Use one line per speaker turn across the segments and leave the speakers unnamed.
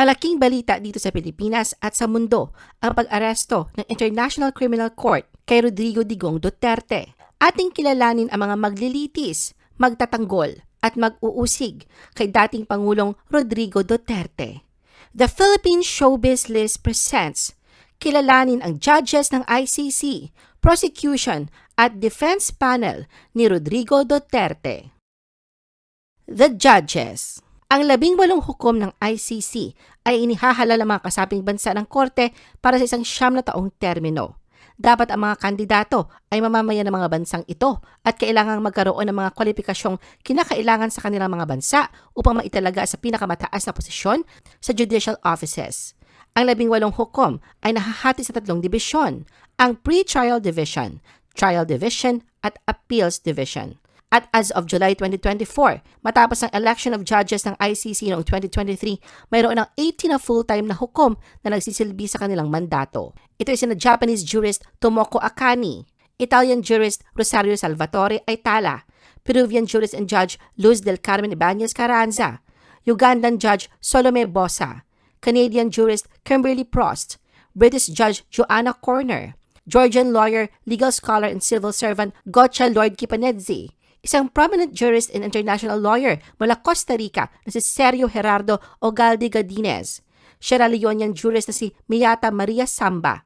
Malaking balita dito sa Pilipinas at sa mundo ang pag-aresto ng International Criminal Court kay Rodrigo Digong Duterte. Ating kilalanin ang mga maglilitis, magtatanggol at mag-uusig kay dating Pangulong Rodrigo Duterte. The Philippine Showbiz List presents kilalanin ang judges ng ICC, prosecution at defense panel ni Rodrigo Duterte. The Judges ang labing walong hukom ng ICC ay inihahalal ang mga kasabing bansa ng korte para sa isang siyam na taong termino. Dapat ang mga kandidato ay mamamayan ng mga bansang ito at kailangang magkaroon ng mga kwalipikasyong kinakailangan sa kanilang mga bansa upang maitalaga sa pinakamataas na posisyon sa judicial offices. Ang labing walong hukom ay nahahati sa tatlong dibisyon, ang Pre-Trial Division, Trial Division at Appeals Division. At as of July 2024, matapos ang election of judges ng ICC noong 2023, mayroon ng 18 na full-time na hukom na nagsisilbi sa kanilang mandato. Ito ay sina Japanese jurist Tomoko Akani, Italian jurist Rosario Salvatore Aitala, Peruvian jurist and judge Luz del Carmen Ibanez Carranza, Ugandan judge Solome Bosa, Canadian jurist Kimberly Prost, British judge Joanna Corner, Georgian lawyer, legal scholar and civil servant Gotcha Lord Kipanedzi, isang prominent jurist and international lawyer mula Costa Rica na si Sergio Gerardo Ogaldi Gadinez, Sierra Leonean jurist na si Miyata Maria Samba,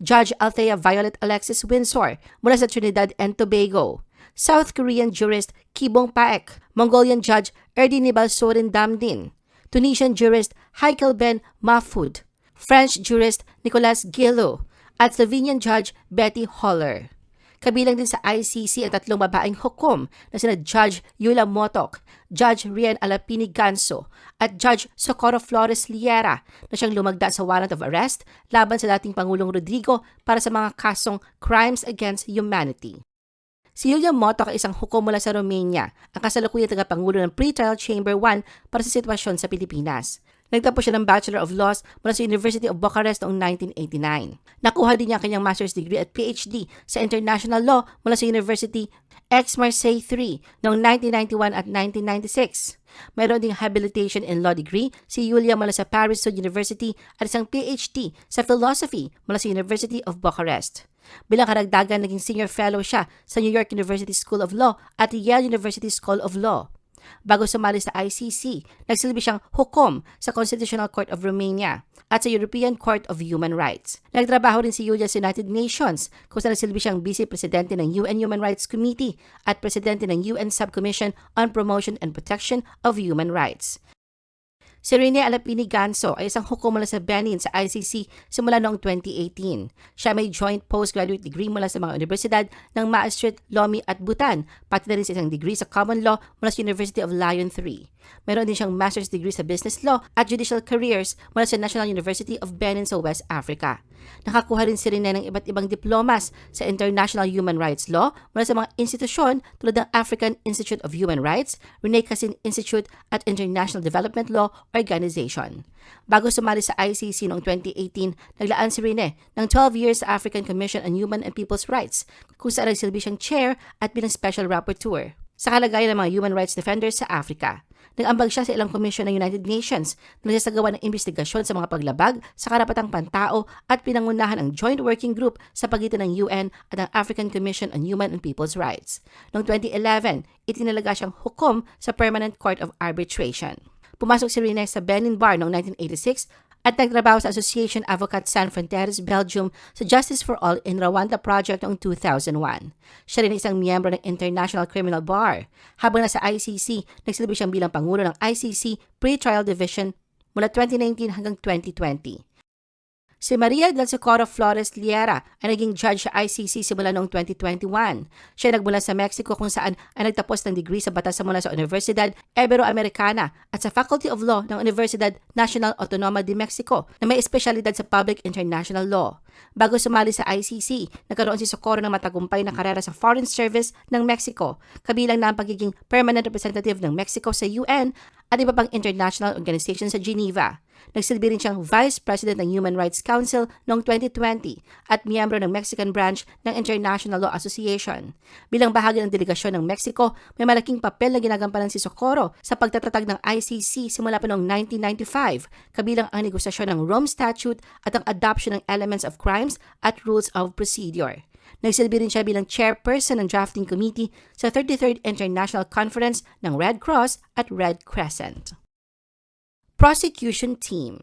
Judge Althea Violet Alexis Windsor mula sa Trinidad and Tobago, South Korean jurist Kibong Paek, Mongolian judge Erdinibal Sorin Damdin, Tunisian jurist Heikel Ben Mahfoud, French jurist Nicolas Gillo, at Slovenian judge Betty Holler. Kabilang din sa ICC ang tatlong babaeng hukom na sina Judge Yula Motok, Judge Rian Alapini Ganso at Judge Socorro Flores Liera na siyang lumagda sa warrant of arrest laban sa dating Pangulong Rodrigo para sa mga kasong crimes against humanity. Si Yulia Motok ay isang hukom mula sa Romania, ang kasalukuyang tagapangulo ng Pre-Trial Chamber 1 para sa sitwasyon sa Pilipinas. Nagtapos siya ng Bachelor of Laws mula sa University of Bucharest noong 1989. Nakuha din niya ang kanyang master's degree at PhD sa International Law mula sa University Aix-Marseille III noong 1991 at 1996. Mayroon ding habilitation in law degree si Yulia mula sa Paris Sud University at isang PhD sa philosophy mula sa University of Bucharest. Bilang karagdagan, naging senior fellow siya sa New York University School of Law at Yale University School of Law. Bago sumali sa ICC, nagsilbi siyang hukom sa Constitutional Court of Romania at sa European Court of Human Rights. Nagtrabaho rin si Yulia sa United Nations kung saan nagsilbi siyang vice-presidente ng UN Human Rights Committee at presidente ng UN Subcommission on Promotion and Protection of Human Rights. Si Rene Alapini Ganso ay isang hukom mula sa Benin sa ICC simula noong 2018. Siya may joint postgraduate degree mula sa mga universidad ng Maastricht, Lomi at Bhutan, pati na rin sa isang degree sa Common Law mula sa University of Lyon 3. Meron din siyang master's degree sa business law at judicial careers mula sa National University of Benin sa West Africa. Nakakuha rin si Rene ng iba't ibang diplomas sa International Human Rights Law mula sa mga institusyon tulad ng African Institute of Human Rights, Rene Cassin Institute at International Development Law Organization. Bago sumali sa ICC noong 2018, naglaan si Rene ng 12 years sa African Commission on Human and People's Rights kung saan nagsilbi siyang chair at bilang special rapporteur sa kalagayan ng mga human rights defenders sa Africa. Nag-ambag siya sa ilang komisyon ng United Nations na nagsasagawa ng investigasyon sa mga paglabag sa karapatang pantao at pinangunahan ang Joint Working Group sa pagitan ng UN at ang African Commission on Human and People's Rights. Noong 2011, itinalaga siyang hukom sa Permanent Court of Arbitration. Pumasok si Rene sa Benin Bar noong 1986 at nagtrabaho sa Association Advocat San Fronteras, Belgium sa Justice for All in Rwanda Project noong 2001. Siya rin isang miyembro ng International Criminal Bar. Habang nasa ICC, nagsilbi siyang bilang Pangulo ng ICC Pre-Trial Division mula 2019 hanggang 2020. Si Maria del Socorro Flores Liera ay naging judge sa ICC simula noong 2021. Siya nagmula sa Mexico kung saan ay nagtapos ng degree sa batas mula sa Universidad Iberoamericana at sa Faculty of Law ng Universidad National Autonoma de Mexico na may espesyalidad sa Public International Law. Bago sumali sa ICC, nagkaroon si Socorro ng matagumpay na karera sa Foreign Service ng Mexico, kabilang na ang pagiging permanent representative ng Mexico sa UN at iba pang international organization sa Geneva. Nagsilbi rin siyang Vice President ng Human Rights Council noong 2020 at miyembro ng Mexican branch ng International Law Association. Bilang bahagi ng delegasyon ng Mexico, may malaking papel na ginagampanan si Socorro sa pagtatatag ng ICC simula pa noong 1995, kabilang ang negosasyon ng Rome Statute at ang adoption ng elements of crimes at rules of procedure. Nagsilbi rin siya bilang chairperson ng drafting committee sa 33rd International Conference ng Red Cross at Red Crescent. Prosecution Team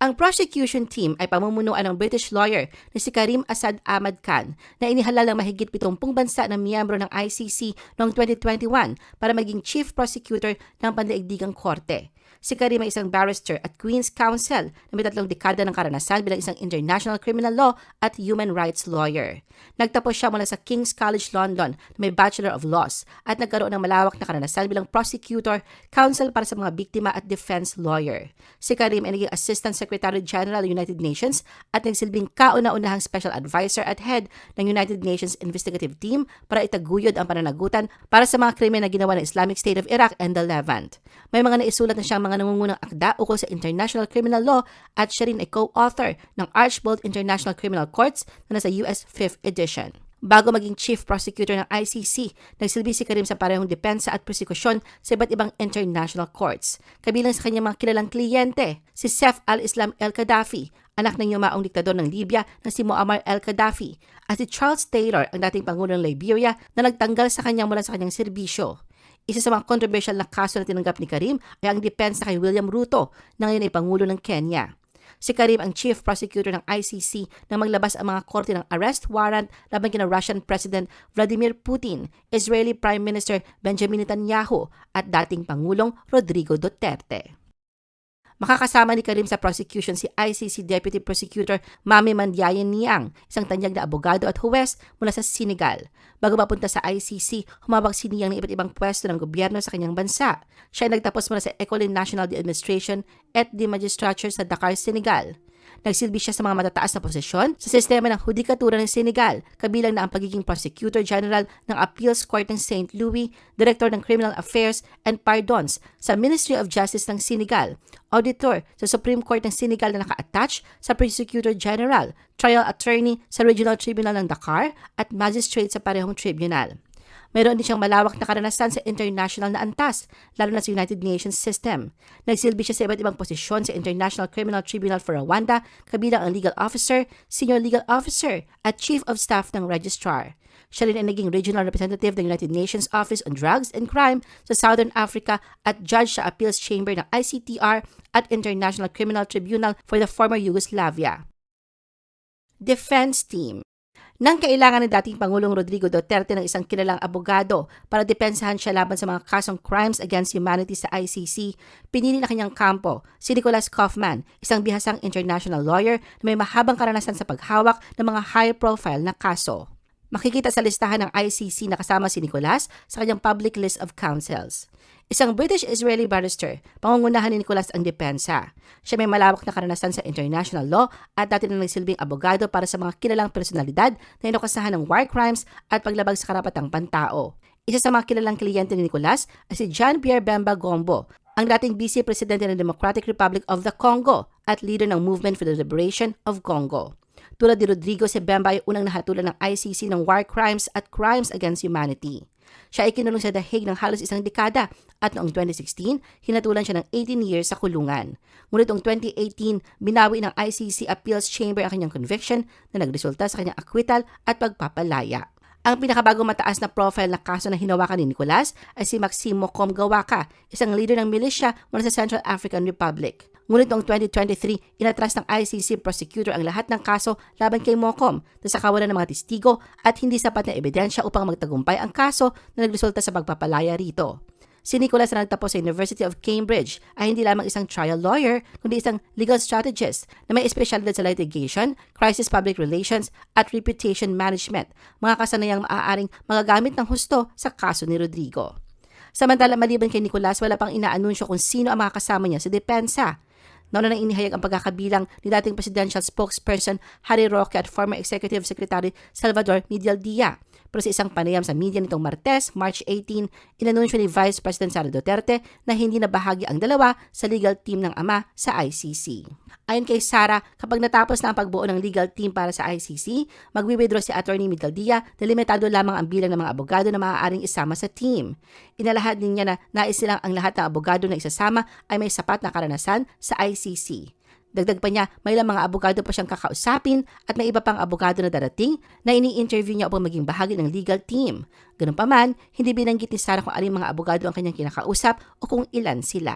ang prosecution team ay pamumunuan ng British lawyer na si Karim Assad Ahmad Khan na inihalal ng mahigit 70 bansa ng miyembro ng ICC noong 2021 para maging chief prosecutor ng pandaigdigang korte. Si Karim ay isang barrister at Queen's Counsel na may tatlong dekada ng karanasan bilang isang international criminal law at human rights lawyer. Nagtapos siya mula sa King's College London na may Bachelor of Laws at nagkaroon ng malawak na karanasan bilang prosecutor, counsel para sa mga biktima at defense lawyer. Si Karim ay naging Assistant Secretary General ng United Nations at nagsilbing kauna-unahang Special Advisor at Head ng United Nations Investigative Team para itaguyod ang pananagutan para sa mga krimen na ginawa ng Islamic State of Iraq and the Levant. May mga naisulat na siyang mga nangungunang akda ukol sa international criminal law at siya rin ay co-author ng Archbold International Criminal Courts na nasa US 5th edition. Bago maging chief prosecutor ng ICC, nagsilbi si Karim sa parehong depensa at prosekusyon sa iba't ibang international courts. Kabilang sa kanyang mga kilalang kliyente, si Saif al-Islam el-Qaddafi, anak ng yumaong diktador ng Libya na si Muammar el-Qaddafi, at si Charles Taylor, ang dating Pangulo ng Liberia na nagtanggal sa kanya mula sa kanyang serbisyo. Isa sa mga controversial na kaso na tinanggap ni Karim ay ang depensa kay William Ruto na ngayon ay Pangulo ng Kenya. Si Karim ang chief prosecutor ng ICC na maglabas ang mga korte ng arrest warrant laban kina Russian President Vladimir Putin, Israeli Prime Minister Benjamin Netanyahu at dating Pangulong Rodrigo Duterte. Makakasama ni Karim sa prosecution si ICC Deputy Prosecutor Mami Mandiayen Niang, isang tanyag na abogado at huwes mula sa Senegal. Bago mapunta sa ICC, humawak si Niang ng iba't ibang pwesto ng gobyerno sa kanyang bansa. Siya ay nagtapos mula sa Ecole Nationale d'Administration et de Magistrature sa Dakar, Senegal. Nagsilbi siya sa mga matataas na posisyon sa sistema ng hudikatura ng Senegal, kabilang na ang pagiging Prosecutor General ng Appeals Court ng St. Louis, Director ng Criminal Affairs and Pardons sa Ministry of Justice ng Senegal, Auditor sa Supreme Court ng Senegal na naka-attach sa Prosecutor General, Trial Attorney sa Regional Tribunal ng Dakar at Magistrate sa parehong tribunal. Mayroon din siyang malawak na karanasan sa international na antas, lalo na sa United Nations system. Nagsilbi siya sa iba't ibang posisyon sa International Criminal Tribunal for Rwanda, kabilang ang legal officer, senior legal officer, at chief of staff ng registrar. Siya rin ay naging regional representative ng United Nations Office on Drugs and Crime sa Southern Africa at judge sa Appeals Chamber ng ICTR at International Criminal Tribunal for the former Yugoslavia. Defense Team nang kailangan ng dating Pangulong Rodrigo Duterte ng isang kilalang abogado para depensahan siya laban sa mga kasong crimes against humanity sa ICC, pinili na kanyang kampo si Nicholas Kaufman, isang bihasang international lawyer na may mahabang karanasan sa paghawak ng mga high-profile na kaso. Makikita sa listahan ng ICC na kasama si Nicholas sa kanyang public list of counsels. Isang British-Israeli barrister, pangungunahan ni Nicholas ang depensa. Siya may malawak na karanasan sa international law at dati na nagsilbing abogado para sa mga kilalang personalidad na inukasahan ng war crimes at paglabag sa karapatang pantao. Isa sa mga kilalang kliyente ni Nicholas ay si John Pierre Bemba Gombo, ang dating vice presidente ng Democratic Republic of the Congo at leader ng Movement for the Liberation of Congo. Tulad ni Rodrigo si Bemba ay unang nahatulan ng ICC ng war crimes at crimes against humanity. Siya ay kinulong sa dahig ng halos isang dekada at noong 2016, hinatulan siya ng 18 years sa kulungan. Ngunit noong 2018, binawi ng ICC Appeals Chamber ang kanyang conviction na nagresulta sa kanyang acquittal at pagpapalaya. Ang pinakabagong mataas na profile na kaso na hinawakan ni Nicolas ay si Maximo Comgawaka, isang leader ng milisya mula sa Central African Republic. Ngunit noong 2023, inatras ng ICC prosecutor ang lahat ng kaso laban kay Mokom na sa kawalan ng mga testigo at hindi sapat na ebidensya upang magtagumpay ang kaso na nagresulta sa pagpapalaya rito. Si Nicholas na nagtapos sa University of Cambridge ay hindi lamang isang trial lawyer, kundi isang legal strategist na may espesyalidad sa litigation, crisis public relations, at reputation management, mga kasanayang maaaring magagamit ng husto sa kaso ni Rodrigo. Samantala maliban kay Nicolas, wala pang inaanunsyo kung sino ang mga kasama niya sa depensa. Nauna nang inihayag ang pagkakabilang ni dating presidential spokesperson Harry Roque at former Executive Secretary Salvador Medialdia. Pero sa isang panayam sa media nitong Martes, March 18, inanunsyo ni Vice President Sara Duterte na hindi na bahagi ang dalawa sa legal team ng ama sa ICC. Ayon kay Sara, kapag natapos na ang pagbuo ng legal team para sa ICC, magwi-withdraw si Attorney Medialdia na limitado lamang ang bilang ng mga abogado na maaaring isama sa team. Inalahad din niya na nais nilang ang lahat ng abogado na isasama ay may sapat na karanasan sa ICC. Dagdag pa niya, may ilang mga abogado pa siyang kakausapin at may iba pang abogado na darating na ini-interview niya upang maging bahagi ng legal team. Ganun pa man, hindi binanggit ni Sarah kung alin mga abogado ang kanyang kinakausap o kung ilan sila.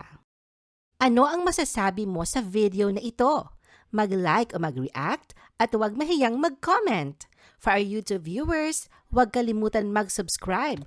Ano ang masasabi mo sa video na ito? Mag-like o mag-react at huwag mahiyang mag-comment. For our YouTube viewers, huwag kalimutan mag-subscribe